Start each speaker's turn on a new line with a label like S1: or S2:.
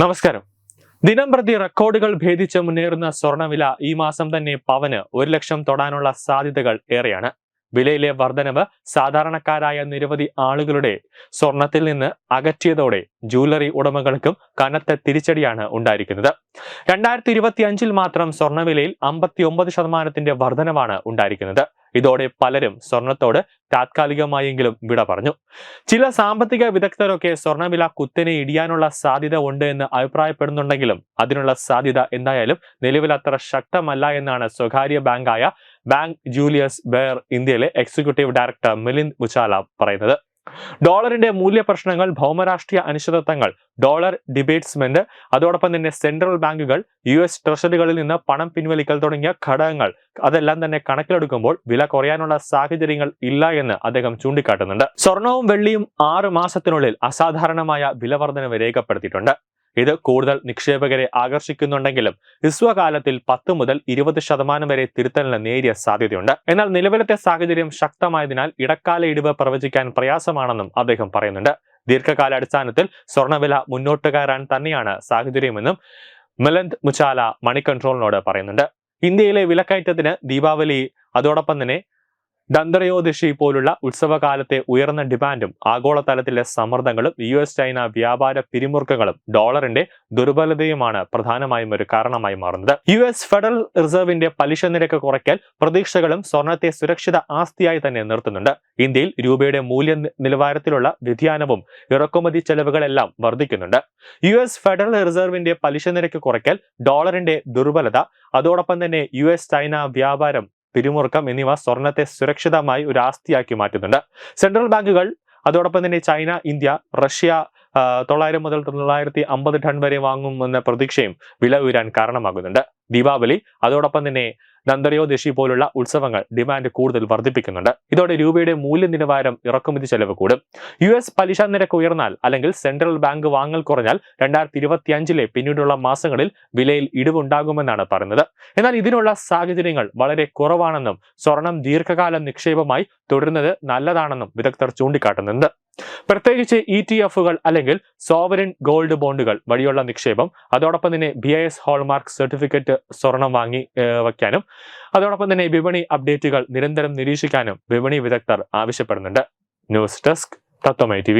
S1: നമസ്കാരം. ദിനം പ്രതി റെക്കോർഡുകൾ ഭേദിച്ച് മുന്നേറുന്ന സ്വർണവില ഈ മാസം തന്നെ പവന് ഒരു ലക്ഷം തൊടാനുള്ള സാധ്യതകൾ ഏറെയാണ്. വിലയിലെ വർധനവ് സാധാരണക്കാരായ നിരവധി ആളുകളുടെ സ്വർണത്തിൽ നിന്ന് അകറ്റിയതോടെ ജൂവലറി ഉടമകൾക്കും കനത്ത തിരിച്ചടിയാണ് ഉണ്ടായിരിക്കുന്നത്. രണ്ടായിരത്തി ഇരുപത്തി അഞ്ചിൽ മാത്രം സ്വർണവിലയിൽ അമ്പത്തി ഒമ്പത് ശതമാനത്തിന്റെ വർധനവാണ് ഉണ്ടായിരിക്കുന്നത്. ഇതോടെ പലരും സ്വർണത്തോട് താത്കാലികമായെങ്കിലും വിട പറഞ്ഞു. ചില സാമ്പത്തിക വിദഗ്ധരൊക്കെ സ്വർണവില കുത്തനെ ഇടിയാനുള്ള സാധ്യത ഉണ്ട് എന്ന് അഭിപ്രായപ്പെടുന്നുണ്ടെങ്കിലും അതിനുള്ള സാധ്യത എന്തായാലും നിലവിൽ അത്ര ശക്തമല്ല എന്നാണ് സ്വകാര്യ ബാങ്കായ ബാങ്ക് ജൂലിയസ് ബെയർ ഇന്ത്യയിലെ എക്സിക്യൂട്ടീവ് ഡയറക്ടർ മിലിന്ദ് മുച്ചാല പറയുന്നത്. ഡോളറിന്റെ മൂല്യ പ്രശ്നങ്ങൾ ഭൗമരാഷ്ട്രീയ അനിശ്ചിതത്വങ്ങൾ ഡോളർ ഡിബേറ്റ്സ്മെന്റ് അതോടൊപ്പം തന്നെ സെൻട്രൽ ബാങ്കുകൾ യു എസ് ട്രഷറികളിൽ നിന്ന് പണം പിൻവലിക്കൽ തുടങ്ങിയ ഘടകങ്ങൾ അതെല്ലാം തന്നെ കണക്കിലെടുക്കുമ്പോൾ വില കുറയാനുള്ള സാഹചര്യങ്ങൾ ഇല്ല എന്ന് അദ്ദേഹം ചൂണ്ടിക്കാട്ടുന്നുണ്ട്. സ്വർണവും വെള്ളിയും ആറ് മാസത്തിനുള്ളിൽ അസാധാരണമായ വിലവർദ്ധനവ് രേഖപ്പെടുത്തിയിട്ടുണ്ട്. ഇത് കൂടുതൽ നിക്ഷേപകരെ ആകർഷിക്കുന്നുണ്ടെങ്കിലും ഹ്രസ്വകാലത്തിൽ പത്ത് മുതൽ ഇരുപത് ശതമാനം വരെ തിരുത്തലിന് നേരിയ സാധ്യതയുണ്ട്. എന്നാൽ നിലവിലത്തെ സാഹചര്യം ശക്തമായതിനാൽ ഇടക്കാല ഇടിവ് പ്രവചിക്കാൻ പ്രയാസമാണെന്നും അദ്ദേഹം പറയുന്നുണ്ട്. ദീർഘകാല അടിസ്ഥാനത്തിൽ സ്വർണവില മുന്നോട്ട് കയറാൻ തന്നെയാണ് സാഹചര്യമെന്നും മിലന്ത് മുച്ചാല മണി കൺട്രോളിനോട് പറയുന്നുണ്ട്. ഇന്ത്യയിലെ വിലക്കയറ്റത്തിന് ദീപാവലി അതോടൊപ്പം തന്നെ ദന്തരയോദശി പോലുള്ള ഉത്സവകാലത്തെ ഉയർന്ന ഡിമാൻഡും ആഗോളതലത്തിലെ സമ്മർദ്ദങ്ങളും യു എസ് ചൈന വ്യാപാര പിരിമുറുക്കങ്ങളും ഡോളറിന്റെ ദുർബലതയുമാണ് പ്രധാനമായും ഒരു കാരണമായി മാറുന്നത്. യു എസ് ഫെഡറൽ റിസർവിന്റെ പലിശ നിരക്ക് കുറയ്ക്കൽ പ്രതീക്ഷകളും സ്വർണത്തെ സുരക്ഷിത ആസ്തിയായി തന്നെ നിർത്തുന്നുണ്ട്. ഇന്ത്യയിൽ രൂപയുടെ മൂല്യ നിലവാരത്തിലുള്ള വ്യതിയാനവും ഇറക്കുമതി ചെലവുകളെല്ലാം വർദ്ധിക്കുന്നുണ്ട്. യു എസ് ഫെഡറൽ റിസർവിന്റെ പലിശ നിരക്ക് കുറയ്ക്കൽ ഡോളറിന്റെ ദുർബലത അതോടൊപ്പം തന്നെ യു എസ് ചൈന വ്യാപാരം പിരിമുറുക്കം എന്നിവ സ്വർണത്തെ സുരക്ഷിതമായി ഒരു ആസ്തിയാക്കി മാറ്റുന്നുണ്ട്. സെൻട്രൽ ബാങ്കുകൾ അതോടൊപ്പം തന്നെ ചൈന ഇന്ത്യ റഷ്യ തൊള്ളായിരം മുതൽ തൊള്ളായിരത്തി അമ്പത് ടൺ വരെ വാങ്ങുമെന്ന പ്രതീക്ഷയും വില ഉയരാൻ കാരണമാകുന്നുണ്ട്. ദീപാവലി അതോടൊപ്പം തന്നെ നന്ദരയോദശി പോലുള്ള ഉത്സവങ്ങൾ ഡിമാൻഡ് കൂടുതൽ വർദ്ധിപ്പിക്കുന്നുണ്ട്. ഇതോടെ രൂപയുടെ മൂല്യനിലവാരം ഇറക്കുമതി ചെലവ് കൂടും. യു എസ് പലിശ നിരക്ക് ഉയർന്നാൽ അല്ലെങ്കിൽ സെൻട്രൽ ബാങ്ക് വാങ്ങൽ കുറഞ്ഞാൽ രണ്ടായിരത്തി ഇരുപത്തി അഞ്ചിലെ പിന്നീടുള്ള മാസങ്ങളിൽ വിലയിൽ ഇടിവുണ്ടാകുമെന്നാണ് പറയുന്നത്. എന്നാൽ ഇതിനുള്ള സാഹചര്യങ്ങൾ വളരെ കുറവാണെന്നും സ്വർണം ദീർഘകാല നിക്ഷേപമായി തുടരുന്നത് നല്ലതാണെന്നും വിദഗ്ധർ ചൂണ്ടിക്കാട്ടുന്നുണ്ട്. പ്രത്യേകിച്ച് ഇ ടി എഫുകൾ അല്ലെങ്കിൽ സോവറിൻ ഗോൾഡ് ബോണ്ടുകൾ വഴിയുള്ള നിക്ഷേപം അതോടൊപ്പം തന്നെ B I S hallmark certificate സ്വർണം വാങ്ങി വയ്ക്കാനും അതോടൊപ്പം തന്നെ വിപണി അപ്ഡേറ്റുകൾ നിരന്തരം നിരീക്ഷിക്കാനും വിപണി വിദഗ്ധർ ആവശ്യപ്പെടുന്നുണ്ട്. ന്യൂസ് ഡെസ്ക് തത്വമൈ ടി